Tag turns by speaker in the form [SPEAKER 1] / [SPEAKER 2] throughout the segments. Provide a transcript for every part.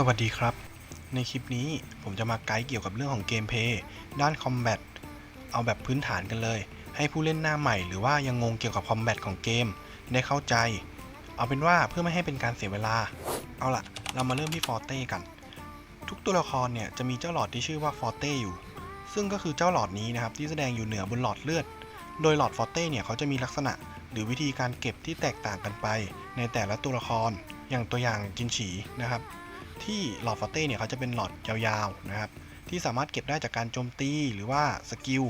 [SPEAKER 1] สวัสดีครับ ในคลิปนี้ผมจะมาไกด์เกี่ยวกับเรื่องของเกมเพย์ด้านคอมแบทเอาแบบพื้นฐานกันเลย ให้ผู้เล่นหน้าใหม่หรือว่ายังงงเกี่ยวกับคอมแบทของเกม ได้เข้าใจ เอาเป็นว่าเพื่อไม่ให้เป็นการเสียเวลา เอาล่ะเรามาเริ่มที่ฟอร์เต้กัน ทุกตัวละครเนี่ยจะมีเจ้าหลอดที่ชื่อว่าฟอร์เต้อยู่ ซึ่งก็คือเจ้าหลอดนี้นะครับที่แสดงอยู่เหนือบนหลอดเลือด โดยหลอดฟอร์เต้เนี่ยเขาจะมีลักษณะ หรือวิธีการเก็บที่แตกต่างกันไป ในแต่ละตัวละคร อย่างตัวอย่างจินฉีนะครับ ที่หลอดฟอเต้เนี่ยเขาจะเป็นหลอดยาวๆนะครับ ที่สามารถเก็บได้จากการโจมตีหรือว่าสกิล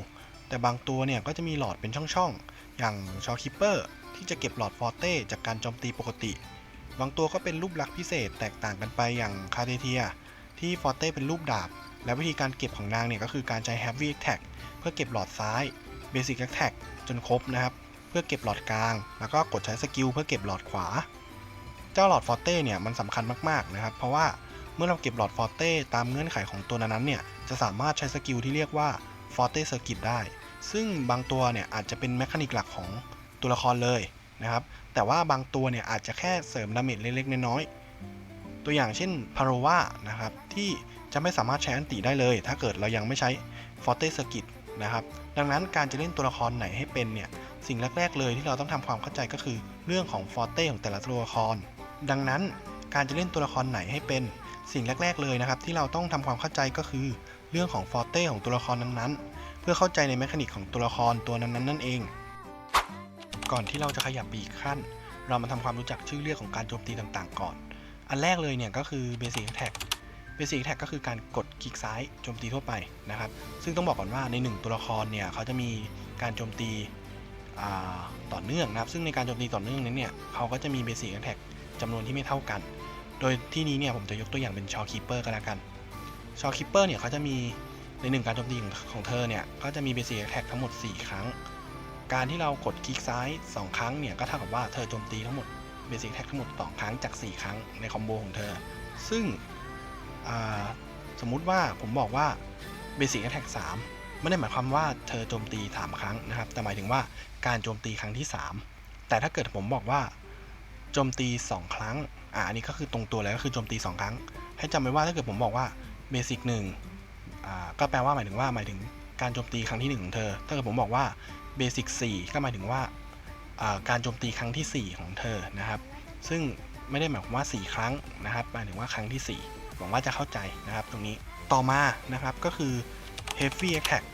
[SPEAKER 1] แต่บางตัวเนี่ยก็จะมีหลอดเป็นช่องๆ อย่างชอคิปเปอร์ที่จะเก็บหลอดฟอเต้จากการโจมตีปกติ บางตัวก็เป็นรูปลักษณ์พิเศษแตกต่างกันไปอย่างคาเดเทียที่ฟอเต้เป็นรูปดาบ และวิธีการเก็บของนางเนี่ยก็คือการใช้ Heavy Attack เพื่อเก็บหลอดซ้าย Basic Attack จนครบนะครับ เพื่อเก็บหลอดกลาง แล้วก็กดใช้สกิลเพื่อเก็บหลอดขวา เจ้าหลอดฟอเต้เนี่ยมันสำคัญมากๆนะครับ เพราะว่า เมื่อเราเก็บหลอดฟอร์เต้ตามเงื่อนไขของตัวนั้นๆเนี่ย จะสามารถใช้สกิลที่เรียกว่าฟอร์เต้เซอร์กิตได้ ซึ่งบางตัวเนี่ยอาจจะเป็นแมคานิกหลักของตัวละครเลยนะครับ แต่ว่าบางตัวเนี่ยอาจจะแค่เสริมดาเมจเล็กๆน้อยๆ ตัวอย่างเช่นพาโรวานะครับที่จะไม่สามารถใช้อันติได้เลย ถ้าเกิดเรายังไม่ใช้ฟอร์เต้เซอร์กิตนะครับ ดังนั้นการจะเล่นตัวละครไหนให้เป็นเนี่ยสิ่งแรกๆเลยที่เราต้องทำความเข้าใจก็คือเรื่องของฟอร์เต้ของแต่ละตัวละคร ดังนั้นการจะเล่นตัวละครไหนให้เป็น สิ่งแรก ๆ เลยนะครับ ที่เราต้องทำความเข้าใจก็คือ เรื่องของฟอร์เต้ของตัวละครนั้นๆ เพื่อเข้าใจในแมคานิกของตัวละครตัวนั้นๆนั่นเอง ก่อนที่เราจะขยับไปอีกขั้น เรามาทำความรู้จักชื่อเรียกของการโจมตีต่างๆ ก่อน อันแรกเลยเนี่ยก็คือ Basic Attack Basic Attack ก็คือการกดคลิกซ้ายโจมตีทั่วไปนะครับ ซึ่งต้องบอกก่อนว่าใน 1 ตัวละครเนี่ยเขาจะมีการโจมตีต่อเนื่องนะครับ ซึ่งในการโจมตีต่อเนื่องนั้นเนี่ยเขาก็จะมี Basic Attack จำนวนที่ไม่เท่ากัน โดยที่นี้เนี่ยผมจะยกตัวอย่างเป็นชอคิปเปอร์ก็แล้วกันชอคิปเปอร์เนี่ยเขาจะมีในหนึ่งการโจมตีของเธอเนี่ยก็จะมี Basic Attack ทั้งหมด 4 ครั้ง การที่เรากดคลิกซ้าย 2 ครั้งเนี่ยก็เท่ากับว่าเธอโจมตีทั้งหมด Basic Attack ทั้งหมด 2 ครั้งจาก 4 ครั้งในคอมโบของเธอ ซึ่งสมมุติว่าผมบอกว่า Basic Attack 3ไม่ได้หมายความว่าเธอโจมตี 3 ครั้งนะครับ แต่หมายถึงว่าการโจมตีครั้งที่ 3 แต่ถ้าเกิดผมบอกว่า โจมตี 2 ครั้ง อ่าอันนี้ก็คือตรงตัวเลยก็คือโจมตี 2 ครั้ง ให้จำไว้ว่าถ้าเกิดผมบอกว่า Basic 1อ่าก็แปลว่าหมายถึงว่าหมายถึงการโจมตีครั้งที่ 1 ของเธอ ถ้าเกิดผมบอกว่า Basic 4ก็หมายถึงว่าอ่าการโจมตีครั้งที่ 4 ของเธอนะครับ ซึ่งไม่ได้หมายความว่า 4 ครั้งนะครับ หมายถึงว่าครั้งที่ 4 หวังว่าจะเข้าใจนะครับตรงนี้ ต่อมานะครับก็คือ heavy attack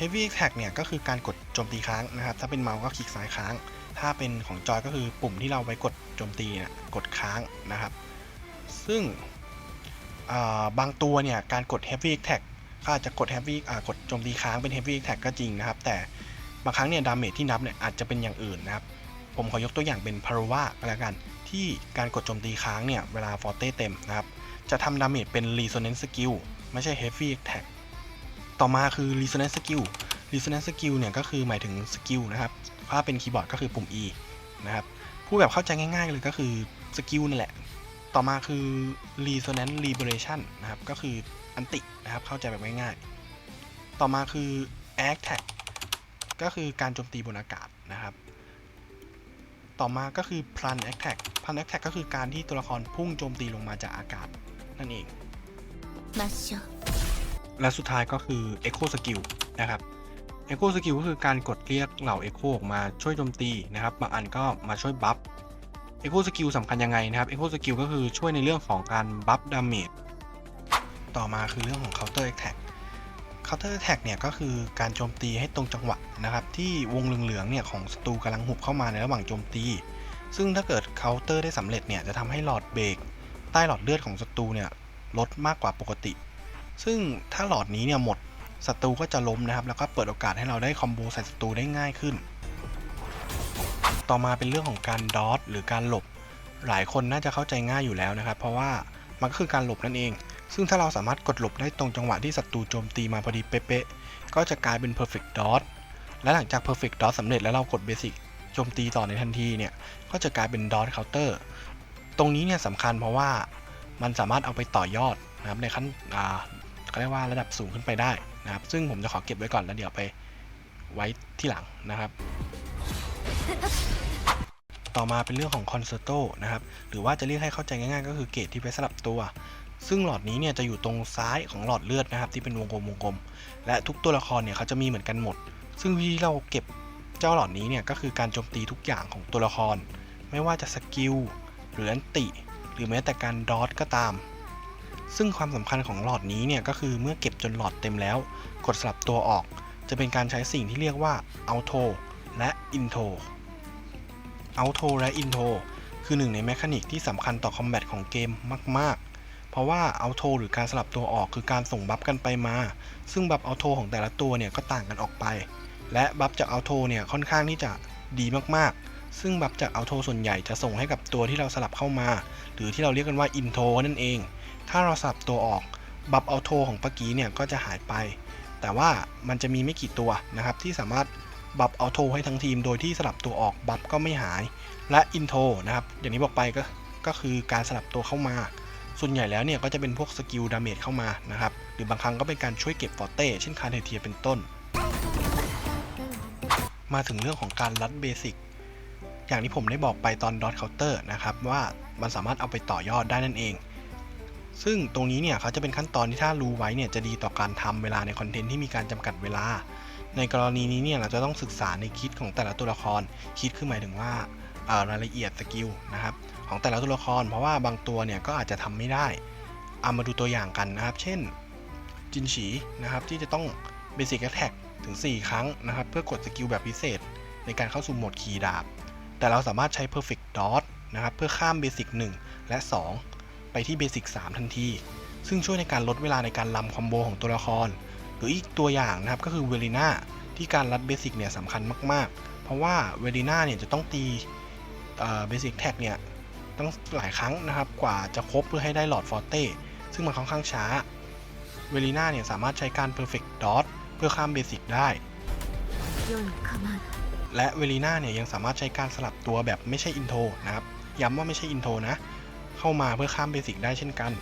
[SPEAKER 1] heavy attack เนี่ยก็คือการกดโจมตีค้างนะครับ ถ้าเป็นเมาส์ก็คลิกซ้ายค้าง ถ้าเป็นของจอยก็คือปุ่มที่เราไปกดโจมตีนี่ยกดค้างนะครับ ซึ่งบางตัวเนี่ยการกด heavy attack ก็อาจจะกด heavy อ่กดโจมตีค้างเป็น heavy attack ก็จริงนะครับ แต่บางครั้งเนี่ยดาเมจที่นับเนี่ยอาจจะเป็นอย่างอื่นนะครับ ผมขอยกตัวอย่างเป็นพาราวาก็แล้วกันที่การกดโจมตีค้างเนี่ยเวลาฟอร์เต้เต็มนะครับ จะทำดาเมจเป็น resonance skill ไม่ใช่ heavy attack ต่อมาคือ resonance skill resonance skill เนี่ยก็คือหมายถึงสกิลนะครับ ถ้าเป็นคีย์บอร์ดก็คือปุ่ม E นะครับพูดแบบเข้าใจง่ายๆเลยก็คือสกิลนั่นแหละ ต่อมาคือ resonance liberation นะครับ ก็คืออันตินะครับ เข้าใจแบบง่ายๆ ต่อมาคือ attack ก็คือการโจมตีบนอากาศนะครับ ต่อมาก็คือ plan attack plan attack ก็คือการที่ตัวละครพุ่งโจมตีลงมาจากอากาศนั่นเอง
[SPEAKER 2] 抹消
[SPEAKER 1] และสุดท้ายก็คือ Echo Skill นะครับ Echo Skill ก็คือการกดเรียกเหล่า Echo ออกมาช่วยโจมตีนะครับบางอันก็มาช่วยบัฟ Echo Skill สำคัญยังไงนะครับ Echo Skill ก็คือช่วยในเรื่องของการบัฟดาเมจต่อมาคือเรื่องของ Counter Attack Counter Attack เนี่ยก็คือการโจมตีให้ตรงจังหวะนะครับที่วงเหลืองๆเนี่ยของศัตรูกำลังหุบเข้ามาในระหว่างโจมตี ซึ่งถ้าเกิด Counter ได้สำเร็จเนี่ยจะทำให้หลอดเบรกใต้หลอดเลือดของศัตรูเนี่ยลดมากกว่าปกติ ซึ่งถ้าหลอดนี้เนี่ยหมด ศัตรูก็จะล้มนะครับ แล้วก็เปิดโอกาสให้เราได้คอมโบใส่ศัตรูได้ง่ายขึ้น ต่อมาเป็นเรื่องของการดอทหรือการหลบ หลายคนน่าจะเข้าใจง่ายอยู่แล้วนะครับ เพราะว่ามันก็คือการหลบนั่นเอง ซึ่งถ้าเราสามารถกดหลบได้ตรงจังหวะที่ศัตรูโจมตีมาพอดีเป๊ะๆ ก็จะกลายเป็น perfect dodge และหลังจาก perfect dodge สำเร็จแล้วเรากด basic โจมตีต่อในทันทีเนี่ย ก็จะกลายเป็น dodge counter ตรงนี้เนี่ยสำคัญเพราะว่ามันสามารถเอาไปต่อยอดนะครับในขั้นอ่าเขาเรียกว่าระดับสูงขึ้นไปได้ นะครับ ซึ่งผมจะขอเก็บไว้ก่อนแล้วเดี๋ยวไปไว้ที่หลังนะครับ ต่อมาเป็นเรื่องของคอนเซ r ร์โตนะครับ หรือว่าจะเรียกให้เข้าใจง่ายๆ ก็คือเกรดที่ไว้สลับตัว ซึ่งหลอดนี้เนี่ยจะอยู่ตรงซ้ายของหลอดเลือดนะครับ ที่เป็นวงกลมวงกลม และทุกตัวละครเนี่ยเขาจะมีเหมือนกันหมด ซึ่งวิธีเราเก็บเจ้าหลอดนี้เนี่ยก็คือการโจมตีทุกอย่างของตัวละคร ไม่ว่าจะสกิลหรืออันติ หรือแม้แต่การดอทก็ตาม ซึ่งความสำคัญของหลอดนี้เนี่ยก็คือเมื่อเก็บจนหลอดเต็มแล้ว กดสลับตัวออก จะเป็นการใช้สิ่งที่เรียกว่า auto และ into auto และ into คือหนึ่งในแมคานิกที่สำคัญต่อคอมแบทของเกมมาก ๆ เพราะว่า auto หรือการสลับตัวออกคือการส่งบัฟกันไปมา ซึ่งบัฟ auto ของแต่ละตัวเนี่ยก็ต่างกันออกไป และบัฟจาก auto เนี่ยค่อนข้างที่จะดีมาก ๆซึ่งบัฟจาก auto ส่วนใหญ่จะส่งให้กับตัวที่เราสลับเข้ามา หรือที่เราเรียกกันว่า into นั่นเอง ถ้าเราสลับตัวออกบัฟ auto ของเมื่อกี้เนี่ยก็จะหายไป แต่ว่ามันจะมีไม่กี่ตัวนะครับที่สามารถบัฟ auto ให้ทั้งทีม โดยที่สลับตัวออกบัฟก็ไม่หาย และ into นะครับอย่างนี้บอกไปก็ก็คือการสลับตัวเข้ามา ส่วนใหญ่แล้วเนี่ยก็จะเป็นพวกสกิลดาเมจเข้ามานะครับหรือบางครั้งก็เป็นการช่วยเก็บฟอร์เต้เช่นคาเทเทียเป็นต้น มาถึงเรื่องของการลัดเบสิกอย่างที่ผมได้บอกไปตอนดอทเคาน์เตอร์นะครับว่ามันสามารถเอาไปต่อยอดได้นั่นเอง ซึ่งตรงนี้เนี่ยเขาจะเป็นขั้นตอนที่ถ้ารู้ไว้เนี่ยจะดีต่อการทำเวลาในคอนเทนต์ที่มีการจำกัดเวลา ในกรณีนี้เนี่ยเราจะต้องศึกษาในคิดของแต่ละตัวละคร คิดคือหมายถึงว่ารายละเอียดสกิลนะครับของแต่ละตัวละคร เพราะว่าบางตัวเนี่ยก็อาจจะทำไม่ได้เอามาดูตัวอย่างกันนะครับ เช่นจินฉีนะครับที่จะต้องเบสิ c แ t ท็กถึง 4 ครั้งนะครับ เพื่อกดสกิลแบบพิเศษ ในการเข้าสู่โหมดขี่ดาบ แต่เราสามารถใช้ perfect dot นะครับ เพื่อข้ามเบสิก1และ 2 ไปที่เบสิก3ทันที ซึ่งช่วยในการลดเวลาในการลำคอมโบของตัวละคร หรืออีกตัวอย่างนะครับก็คือเวลิน่าที่การรัดเบสิกเนี่ยสำคัญมาก ๆ เพราะว่าเวลิน่าเนี่ยจะต้องตีเบสิกแท็กเนี่ยต้องหลายครั้งนะครับกว่าจะครบเพื่อให้ได้หลอดฟอร์เต้ซึ่งมันค่อนข้างช้าเวลิน่าเนี่ยสามารถใช้การ Perfect Dot เพื่อข้ามเบสิกได้ และเวลิน่าเนี่ยยังสามารถใช้การสลับตัวแบบไม่ใช่อินโทรนะครับ ย้ำว่าไม่ใช่อินโทรนะ เข้ามาเพื่อข้ามเบสิกได้เช่นกัน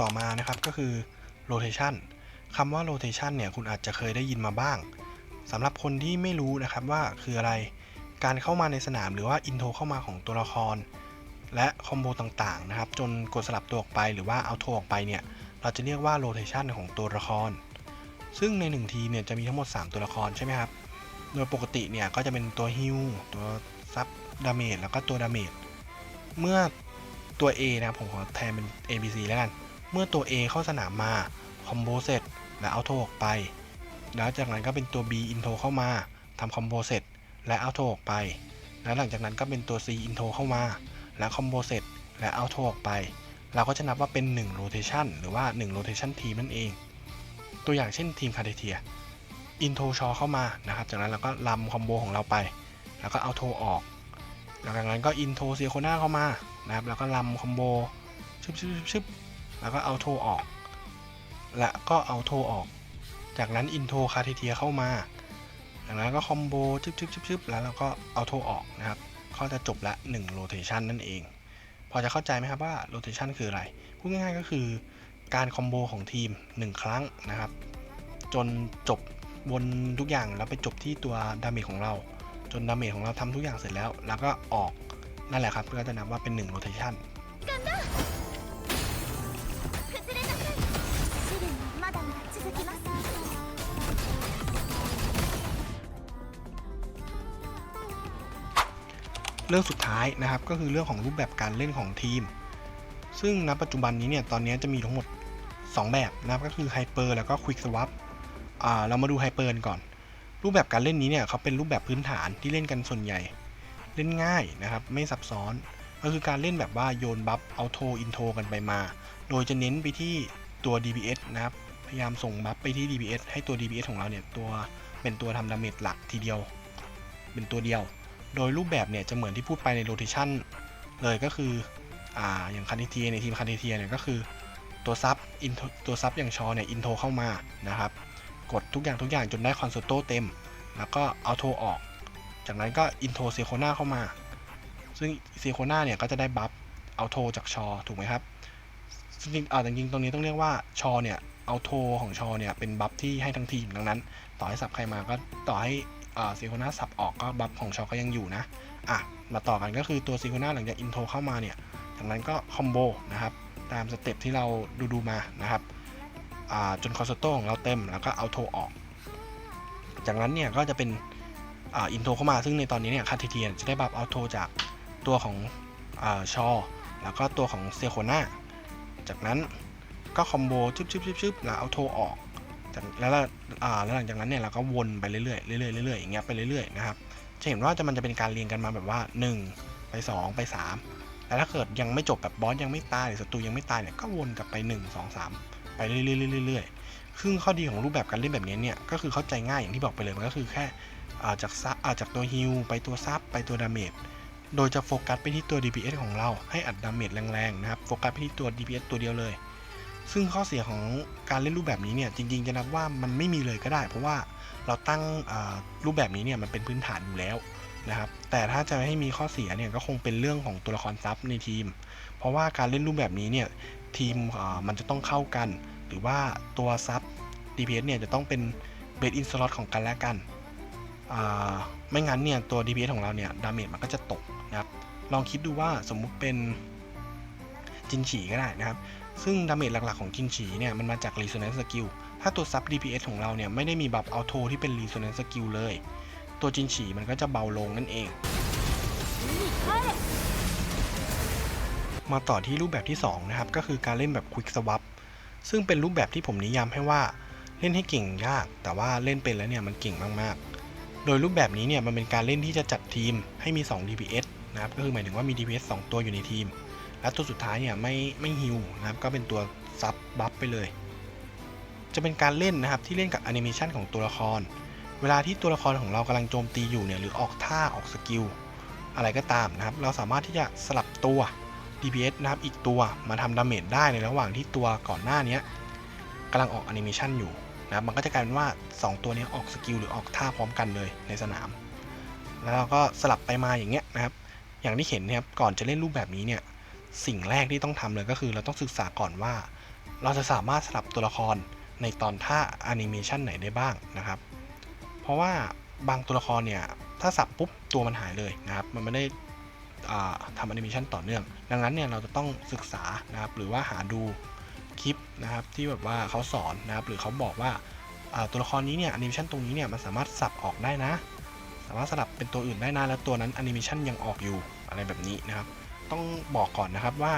[SPEAKER 1] ต่อมานะครับก็คือ rotation คำว่า rotation เนี่ยคุณอาจจะเคยได้ยินมาบ้างสำหรับคนที่ไม่รู้นะครับว่าคืออะไร การเข้ามาในสนามหรือว่าอินโทรเข้ามาของตัวละคร และคอมโบต่างๆนะครับ จนกดสลับตัวออกไปหรือว่าเอาโทรออกไปเนี่ย เราจะเรียกว่า rotation ของตัวละคร ซึ่งใน 1 ทีเนี่ยจะมีทั้งหมด 3 ตัวละครใช่ไหมครับ โดยปกติเนี่ยก็จะเป็นตัวฮิลตัวซับดาเมจแล้วก็ตัวดาเมจเมื่อตัว A นะผมขอแทนเป็น A B C แล้วกัน เมื่อตัว A เข้าสนามมาคอมโบเสร็จและเอาโทออกไป แล้วจากนั้นก็เป็นตัว B อินโทรเข้ามาทำคอมโบเสร็จและเอาโทออกไป แล้วหลังจากนั้นก็เป็นตัว C อินโทรเข้ามาและคอมโบเสร็จและเอาโทออกไป เราก็จะนับว่าเป็น1 rotation หรือว่า1 rotation team นั่นเอง ตัวอย่างเช่นทีมคาเดเทีย อินโทรชอเข้ามานะครับ จากนั้นเราก็ลำคอมโบของเราไป แล้วก็เอาโทรออกหลังจากนั้นก็อินโทรเซียโคนาเข้ามานะครับ แล้วก็ลำคอมโบชึบชึบชึบแล้วก็เอาโทรออก และก็เอาโทรออก จากนั้นอินโทรคาเทเทียเข้ามาจากนั้นก็คอมโบชึบชึบชึบชึบแล้วเราก็เอาโทรออกนะครับ ก็จะจบละ1 rotation นั่นเอง พอจะเข้าใจไหมครับว่า rotation คืออะไร พูดง่ายๆก็คือการคอมโบของทีม 1 ครั้งนะครับ จนจบ วนทุกอย่างแล้วไปจบที่ตัวดาเมจของเรา จนดาเมจของเราทำทุกอย่างเสร็จแล้ว แล้วก็ออกนั่นแหละครับก็จะนับว่าเป็น1 rotation เรื่องสุดท้ายนะครับก็คือเรื่องของรูปแบบการเล่นของทีม ซึ่งณปัจจุบันนี้เนี่ยตอนนี้จะมีทั้งหมด 2 แบบนะครับก็คือไฮเปอร์แล้วก็ควิกสวั p เรามาดูไฮเปอร์ก่อน รูปแบบการเล่นนี้เนี่ยเขาเป็นรูปแบบพื้นฐานที่เล่นกันส่วนใหญ่ เล่นง่ายนะครับ ไม่ซับซ้อน ก็คือการเล่นแบบว่าโยนบัฟเอาโทอินโทกันไปมา โดยจะเน้นไปที่ตัว DPS นะครับ พยายามส่งบัฟไปที่ DPS ให้ตัว DPS ของเราเนี่ยตัวเป็นตัวทำดาเมจหลักทีเดียว เป็นตัวเดียว โดยรูปแบบเนี่ยจะเหมือนที่พูดไปในโรเ t ชันเลยก็คืออ่าอย่างคาเนเทียในทีมคาเนเทียเนี่ยก็คือตัวซับอินตัวซับอย่างชอเนี่ยอินโทเข้ามานะครับ กดทุกอย่างทุกอย่างจนได้คอนโซโตเต็ม แล้วก็เอาโทรออก จากนั้นก็อินโทรเซโคนาเข้ามา ซึ่งเซโคนาเนี่ยก็จะได้บัฟเอาโทรจากชอถูกไหมครับจริงอ่าจริงๆตรงนี้ต้องเรียกว่าชอเนี่ยเอาโทรของชอเนี่ยเป็นบัฟที่ให้ทั้งทีมดังนั้น ต่อให้สับใครมาก็ต่อให้ซีโคนาสับออกก็บัฟของชอก็ยังอยู่นะอะมาต่อกันก็คือตัวซีโคนาหลังจากอินโทรเข้ามาเนี่ยจากนั้นก็คอมโบนะครับตามสเต็ปที่เราดูดูๆมานะครับ จนคอสโต้ของเราเต็มแล้วก็เอาโทรออก จากนั้นเนี่ยก็จะเป็นอินโทรเข้ามาซึ่งในตอนนี้เนี่ยคาเทเทียนจะได้บัฟเอาโทรจากตัวของอชอ แล้วก็ตัวของเซโคนาจากนั้นก็คอมโบชึบชึบชึบชึบแล้วเอาโทรออกจากแล้วแล้วหลังจากนั้นเนี่ยเราก็วนไปเรื่อยๆเรื่อยๆเรื่อยๆอย่างเงี้ยไปเรื่อยๆนะครับจะเห็นว่าจะมันจะเป็นการเรียงกันมาแบบว่า 1 ไป 2 ไป 3 แล้วถ้าเกิดยังไม่จบแบบบอสยังไม่ตายหรือศัตรูยังไม่ตายเนี่ยก็วนกลับไป 1 2 3 ไปเรื่อยๆๆซึ่งข้อดีของรูปแบบการเล่นแบบนี้เนี่ยก็คือเข้าใจง่ายอย่างที่บอกไปเลยมันก็คือแค่จากซับจากตัวฮิลไปตัวซับไปตัวดาเมจโดยจะโฟกัสไปที่ตัว DPS ของเราให้อัดดาเมจแรงๆนะครับโฟกัสไปที่ตัว DPS ตัวเดียวเลย ซึ่งข้อเสียของการเล่นรูปแบบนี้เนี่ยจริงๆจะนับว่ามันไม่มีเลยก็ได้ เพราะว่าเราตั้งรูปแบบนี้เนี่ยมันเป็นพื้นฐานอยู่แล้วนะครับแต่ถ้าจะให้มีข้อเสียเนี่ยก็คงเป็นเรื่องของตัวละครซับในทีม เพราะว่าการเล่นรูปแบบนี้เนี่ย ทีมมันจะต้องเข้ากัน หรือว่าตัวซับ DPS เนี่ยจะต้องเป็นเบสอินสล็อตของกันและกัน ไม่งั้นเนี่ยตัว DPS ของเราเนี่ยดาเมจมันก็จะตกนะครับ ลองคิดดูว่าสมมุติเป็นจินฉีก็ได้นะครับ ซึ่งดาเมจหลักๆของจินฉีเนี่ยมันมาจาก Resonance Skill ถ้าตัวซับ DPS ของเราเนี่ยไม่ได้มีบัฟเอาโทที่เป็น Resonance Skill เลย ตัวจินฉีมันก็จะเบาลงนั่นเอง มาต่อที่รูปแบบที่2นะครับก็คือการเล่นแบบ Quick Swap ซึ่งเป็นรูปแบบที่ผมนิยามให้ว่าเล่นให้เก่งยาก แต่ว่าเล่นเป็นแล้วเนี่ยมันเก่งมากๆ โดยรูปแบบนี้เนี่ยมันเป็นการเล่นที่จะจัดทีมให้มี 2 DPS นะครับก็คือหมายถึงว่ามี DPS 2 ตัวอยู่ในทีม และตัวสุดท้ายเนี่ยไม่ไม่ฮิวนะครับก็เป็นตัวซับบัฟไปเลย จะเป็นการเล่นนะครับที่เล่นกับแอนิเมชันของตัวละคร เวลาที่ตัวละครของเรากำลังโจมตีอยู่เนี่ยหรือออกท่าออกสกิลอะไรก็ตามนะครับเราสามารถที่จะสลับตัว DPS นะครับอีกตัวมาทำดาเมจได้ในระหว่างที่ตัวก่อนหน้านี้กำลังออกแอนิเมชันอยู่นะครับมันก็จะกลายเป็นว่า 2 ตัวนี้ออกสกิลหรือออกท่าพร้อมกันเลยในสนาม แล้วเราก็สลับไปมาอย่างเงี้ยนะครับ อย่างที่เห็นนะครับก่อนจะเล่นรูปแบบนี้เนี่ยสิ่งแรกที่ต้องทำเลยก็คือ เราต้องศึกษาก่อนว่า เราจะสามารถสลับตัวละครในตอนท่าแอนิเมชันไหนได้บ้างนะครับ เพราะว่าบางตัวละครเนี่ยถ้าสับปุ๊บตัวมันหายเลยนะครับ มันไม่ได้ ทำแอนิเมชันต่อเนื่อง ดังนั้นเนี่ยเราจะต้องศึกษานะครับหรือว่าหาดูคลิปนะครับที่แบบว่าเขาสอนนะครับหรือเขาบอกว่าตัวละครนี้เนี่ยแอนิเมชันตรงนี้เนี่ยมันสามารถสับออกได้นะ สามารถสลับเป็นตัวอื่นได้นะแล้วตัวนั้นแอนิเมชันยังออกอยู่อะไรแบบนี้นะครับ ต้องบอกก่อนนะครับว่า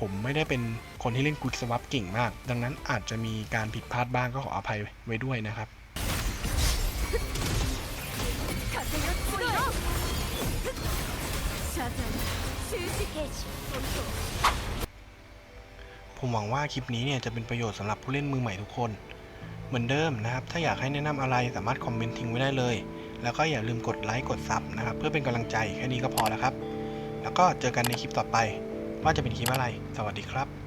[SPEAKER 1] ผมไม่ได้เป็นคนที่เล่น Quick Swap เก่งมาก ดังนั้นอาจจะมีการผิดพลาดบ้างก็ขออภัยไว้ด้วยนะครับ ผมหวังว่าคลิปนี้เนี่ยจะเป็นประโยชน์สำหรับผู้เล่นมือใหม่ทุกคน เหมือนเดิมนะครับ ถ้าอยากให้แนะนำอะไรสามารถคอมเมนต์ทิ้งไว้ได้เลย แล้วก็อย่าลืมกดไลค์กดซับนะครับ เพื่อเป็นกำลังใจแค่นี้ก็พอแล้วครับ แล้วก็เจอกันในคลิปต่อไป ว่าจะเป็นคลิปอะไร สวัสดีครับ